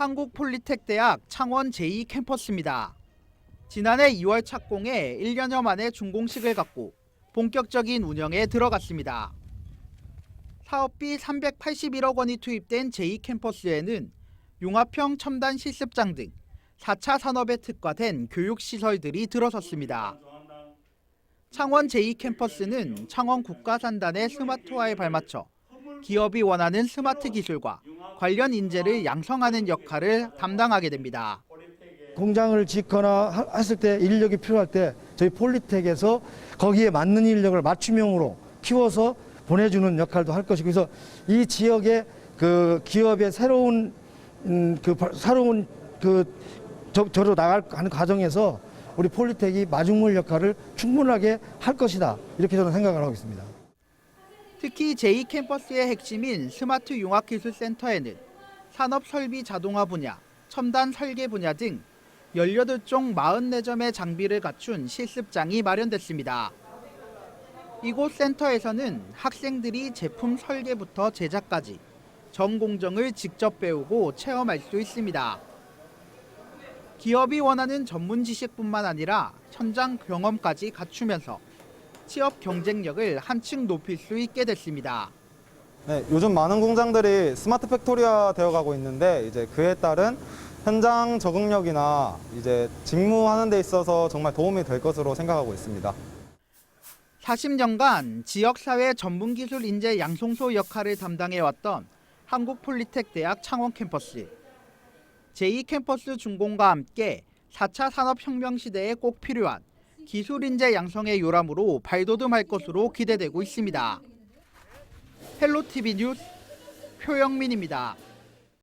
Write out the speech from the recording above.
한국폴리텍대학 창원 제2캠퍼스입니다. 지난해 2월 착공해 1년여 만에 준공식을 갖고 본격적인 운영에 들어갔습니다. 사업비 381억 원이 투입된 제2캠퍼스에는 융합형 첨단 실습장 등 4차 산업에 특화된 교육시설들이 들어섰습니다. 창원 제2캠퍼스는 창원 국가산단의 스마트화에 발맞춰 기업이 원하는 스마트 기술과 관련 인재를 양성하는 역할을 담당하게 됩니다. 공장을 짓거나 하- 했을 때 인력이 필요할 때 저희 폴리텍에서 거기에 맞는 인력을 맞춤형으로 키워서 보내주는 역할도 할 것이고 그래서 이 지역의 그 기업의 새로운 음, 그 바- 새로운 그 저, 저로 나가는 과정에서 우리 폴리텍이 마중물 역할을 충분하게 할 것이다 이렇게 저는 생각을 하고 있습니다. 특히 제2캠퍼스의 핵심인 스마트 융합기술센터에는 산업 설비 자동화 분야, 첨단 설계 분야 등 18종 44점의 장비를 갖춘 실습장이 마련됐습니다. 이곳 센터에서는 학생들이 제품 설계부터 제작까지 전 공정을 직접 배우고 체험할 수 있습니다. 기업이 원하는 전문 지식뿐만 아니라 현장 경험까지 갖추면서 취업 경쟁력을 한층 높일 수 있게 됐습니다. 네, 요즘 많은 공장들이 스마트 팩토리화 되어 가고 있는데 이제 그에 따른 현장 적응력이나 이제 직무하는 데 있어서 정말 도움이 될 것으로 생각하고 있습니다. 40년간 지역사회 전문기술 인재 양성소 역할을 담당해왔던 한국폴리텍 대학 창원 캠퍼스. 제2캠퍼스 준공과 함께 4차 산업혁명 시대에 꼭 필요한 기술 인재 양성의 요람으로 발돋움할 것으로 기대되고 있습니다. 헬로티비 뉴스 표영민입니다.